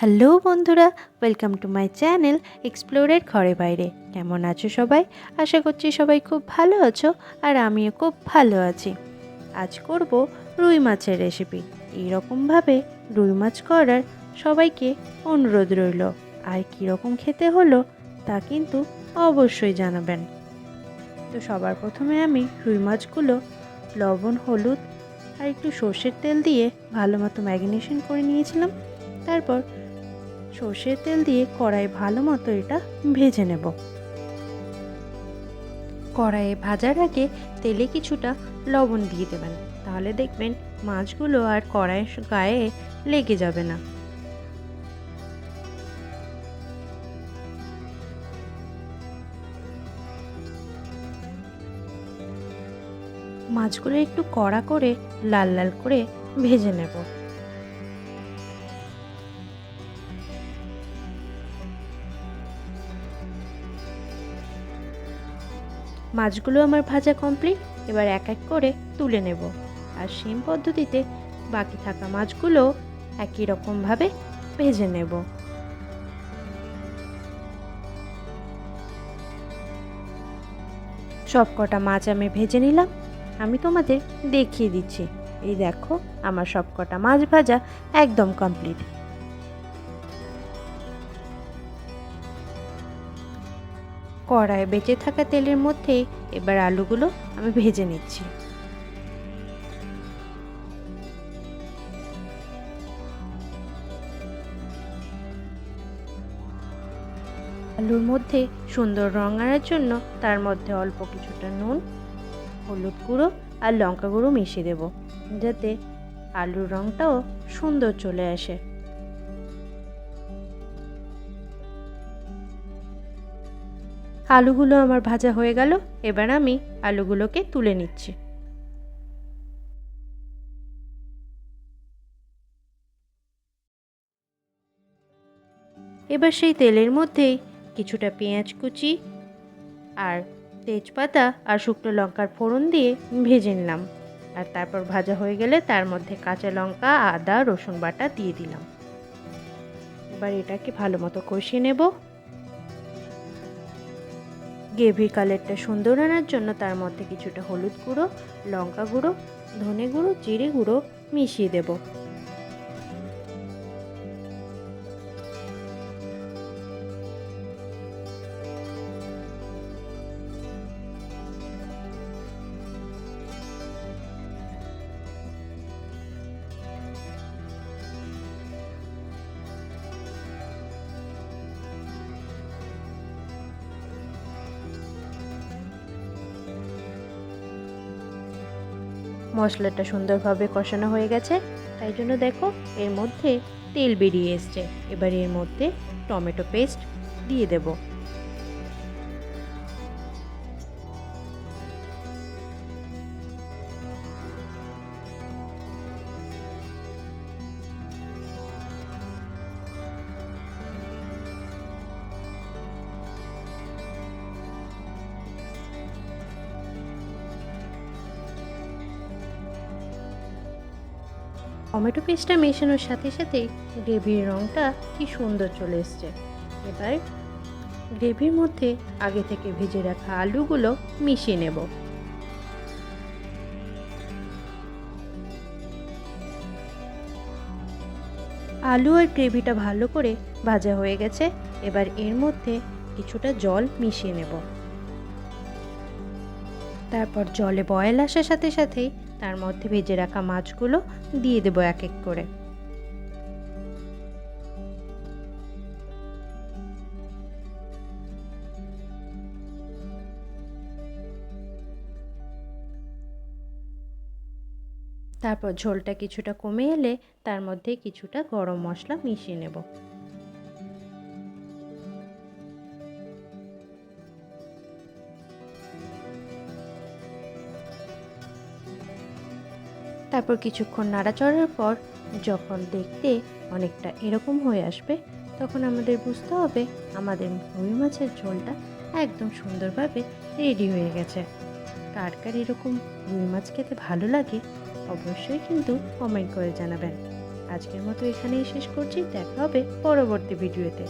Hello বন্ধুরা welcome to my channel এক্সপ্লোরের ঘরে বাইরে। কেমন আছো সবাই? আশা করছি সবাই খুব ভালো আছো আর আমিও খুব ভালো আছি। আজ করব রুই মাছের রেসিপি এইরকমভাবে রুই মাছ করার সবাইকে অনুরোধ রইল। আর কীরকম খেতে হলো তা কিন্তু অবশ্যই জানাবেন। তো সবার প্রথমে আমি রুই মাছগুলো লবণ, হলুদ আর একটু সর্ষের তেল দিয়ে ভালো মতো ম্যাগনেশন করে নিয়েছিলাম। তারপর সর্ষের তেল দিয়ে কড়াই ভালো মতো এটা ভেজে নেব। কড়াইয়ে ভাজার আগে তেলে কিছুটা লবণ দিয়ে দেবেন। তাহলে দেখবেন মাছগুলো আর কড়াইয়ের গায়ে লেগে যাবে না। মাছগুলো একটু কড়া করে লাল লাল করে ভেজে নেব। মাছগুলো আমার ভাজা কমপ্লিট এবার এক এক করে তুলে নেব। আর সেম পদ্ধতিতে বাকি থাকা মাছগুলো একই রকমভাবে ভেজে নেব। সব কটা মাছ আমি ভেজে নিলাম। আমি তোমাদের দেখিয়ে দিচ্ছি। এই দেখো, আমার সব কটা মাছ ভাজা একদম কমপ্লিট কড়ায় বেঁচে থাকা তেলের মধ্যে এবার আলুগুলো আমি ভেজে নিচ্ছি। আলুর মধ্যে সুন্দর রং আনার জন্য তার মধ্যে অল্প কিছুটা নুন, হলুদ গুঁড়ো আর লঙ্কা গুঁড়ো মিশিয়ে দেব। যাতে আলুর রংটাও সুন্দর চলে আসে। আলুগুলো আমার ভাজা হয়ে গেল, এবার আমি আলুগুলোকে তুলে নিচ্ছি। এবার সেই তেলের মধ্যেই কিছুটা পেঁয়াজ কুচি আর তেজপাতা আর শুকনো লঙ্কার ফোড়ন দিয়ে ভেজে নিলাম। আর তারপর ভাজা হয়ে গেলে তার মধ্যে কাঁচা লঙ্কা, আদা, রসুন বাটা দিয়ে দিলাম। এবার এটাকে ভালো মতো কষিয়ে নেব। গ্রেভির কালারটা সুন্দর আনার জন্য তার মধ্যে কিছুটা হলুদ গুঁড়ো, লঙ্কা গুঁড়ো, ধনে গুঁড়ো, জিরে গুঁড়ো মিশিয়ে দেব। মশলাটা সুন্দরভাবে কষানো হয়ে গেছে। তাই জন্য দেখো, এর মধ্যে তেল বেরিয়ে এসছে। এবার এর মধ্যে টমেটো পেস্ট দিয়ে দেব। টমেটো পেস্টটা মেশানোর সাথে সাথে গ্রেভির রঙটা কি সুন্দর চলে এসছে। এবার গ্রেভির মধ্যে আগে থেকে ভেজে রাখা আলুগুলো মিশিয়ে নেব। আলু আর গ্রেভিটা ভালো করে ভাজা হয়ে গেছে। এবার এর মধ্যে কিছুটা জল মিশিয়ে নেব। তারপর জলে বয়েল আসার সাথে সাথেই তার মধ্যে ভেজে রাখা মাছগুলো দিয়ে দেবো এক এক করে। তারপর ঝোলটা কিছুটা কমে এলে তার মধ্যে কিছুটা গরম মশলা মিশিয়ে নেব। তারপর কিছুক্ষণ নাড়াচড়ার পর যখন দেখতে অনেকটা এরকম হয়ে আসবে, তখন আমাদের বুঝতে হবে আমাদের রুই মাছের ঝোলটা একদম সুন্দরভাবে রেডি হয়ে গেছে। কার কার এরকম রুই মাছ খেতে ভালো লাগে অবশ্যই কিন্তু কমেন্ট করে জানাবেন। আজকের মতো এখানেই শেষ করছি, দেখা হবে পরবর্তী ভিডিওতে